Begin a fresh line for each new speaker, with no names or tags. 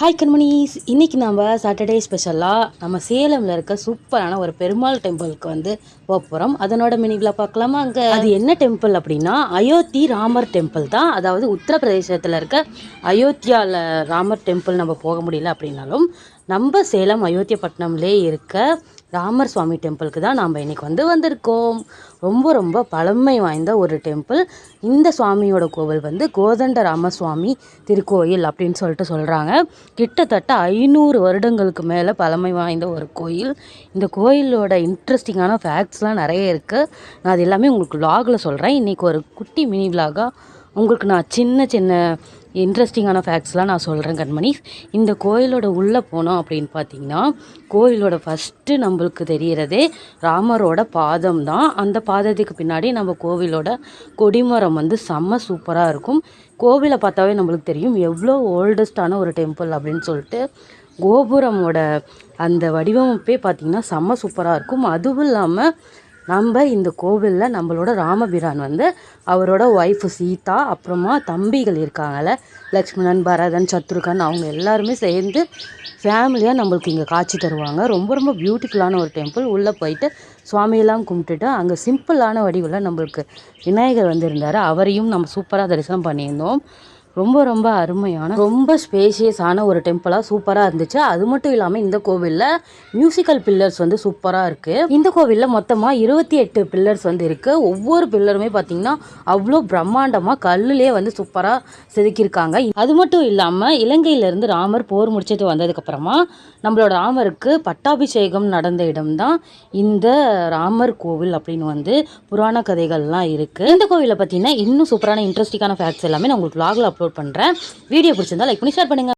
Hi கண்மணிஸ். இன்றைக்கி நம்ம Saturday ஸ்பெஷலாக நம்ம சேலமில் இருக்க சூப்பரான ஒரு பெருமாள் டெம்பிளுக்கு வந்து போகிறோம் அதனோட மினிவில் பார்க்கலாமா அங்கே? அது என்ன டெம்பிள் அப்படின்னா அயோத்தி ராமர் டெம்பிள் தான். அதாவது உத்தரப்பிரதேசத்தில் இருக்க அயோத்தியாவில் ராமர் டெம்பிள் நம்ம போக முடியல அப்படின்னாலும் நம்ம சேலம் அயோத்தியப்பட்டினம்லே இருக்க ராமர் சுவாமி டெம்பிளுக்கு தான் நாம் இன்னைக்கு வந்து வந்திருக்கோம். ரொம்ப ரொம்ப பழமை வாய்ந்த ஒரு டெம்பிள். இந்த சுவாமியோட கோவில் வந்து கோதண்ட ராமசுவாமி திருக்கோயில் அப்படின்னு சொல்லிட்டு சொல்கிறாங்க கிட்டத்தட்ட ஐநூறு வருடங்களுக்கு மேலே பழமை வாய்ந்த ஒரு கோயில். இந்த கோயிலோட இன்ட்ரெஸ்டிங்கான ஃபேக்ட்ஸ்லாம் நிறைய இருக்குது நான் அது எல்லாமே உங்களுக்கு vlogல சொல்கிறேன் இன்றைக்கி ஒரு குட்டி மினி விலாகாக உங்களுக்கு நான் சின்ன சின்ன இன்ட்ரெஸ்டிங்கான ஃபேக்ட்ஸ்லாம் நான் சொல்கிறேன் கண்மணி. இந்த கோயிலோட உள்ளே போனோம் அப்படின்னு பார்த்தீங்கன்னா கோயிலோட ஃபஸ்ட்டு நம்மளுக்கு தெரிகிறதே ராமரோட பாதம் தான். அந்த பாதத்துக்கு பின்னாடி நம்ம கோவிலோட கொடிமரம் வந்து செம்ம சூப்பராக இருக்கும். கோவிலை பார்த்தாவே நம்மளுக்கு தெரியும் எவ்வளோ ஓல்டஸ்டான ஒரு டெம்பிள் அப்படின்னு சொல்லிட்டு கோபுரமோட அந்த வடிவமைப்பே பார்த்திங்கன்னா செம்ம சூப்பராக இருக்கும். அதுவும் இல்லாமல் நம்ம இந்த கோவிலில் நம்மளோட ராமபிரான் வந்து அவரோட ஒய்ஃபு சீதா அப்புறமா தம்பிகள் இருக்காங்கல்ல லக்ஷ்மணன் பரதன் சத்ருகன் அவங்க எல்லாருமே சேர்ந்து ஃபேமிலியாக நம்மளுக்கு இங்கே காட்சி தருவாங்க. ரொம்ப ரொம்ப பியூட்டிஃபுல்லான ஒரு டெம்பிள் உள்ளே போயிட்டு சுவாமியெல்லாம் கும்பிட்டுட்டு அங்கே சிம்பிளான வடிவில் நம்மளுக்கு விநாயகர் வந்திருந்தார். அவரையும் நம்ம சூப்பராக தரிசனம் பண்ணியிருந்தோம். ரொம்ப ரொம்ப அருமையான ரொம்ப ஸ்பேஷியஸான ஒரு டெம்பிளாக சூப்பராக இருந்துச்சு. அது மட்டும் இல்லாமல் இந்த கோவிலில் மியூசிக்கல் பில்லர்ஸ் வந்து சூப்பராக இருக்குது இந்த கோவிலில் மொத்தமாக இருபத்தி எட்டு பில்லர்ஸ் வந்து இருக்குது ஒவ்வொரு பில்லருமே பார்த்திங்கன்னா அவ்வளோ பிரம்மாண்டமாக கல்லுலேயே வந்து சூப்பராக செதுக்கியிருக்காங்க. அது மட்டும் இல்லாமல் இலங்கையிலேருந்து ராமர் போர் முடிச்சிட்டு வந்ததுக்கப்புறமா நம்மளோட ராமருக்கு பட்டாபிஷேகம் நடந்த இடம்தான் இந்த ராமர் கோவில் அப்படின்னு வந்து புராண கதைகள்லாம் இருக்குது இந்த கோவிலை பார்த்தீங்கன்னா இன்னும் சூப்பரான இன்ட்ரெஸ்டிங்கான ஃபேக்ட்ஸ் எல்லாமே நான் உங்களுக்கு லாகில் அப்லோட் பண்ணுறேன் வீடியோ பிடிச்சிருந்தா லைக் பண்ணி ஷேர் பண்ணுங்கள்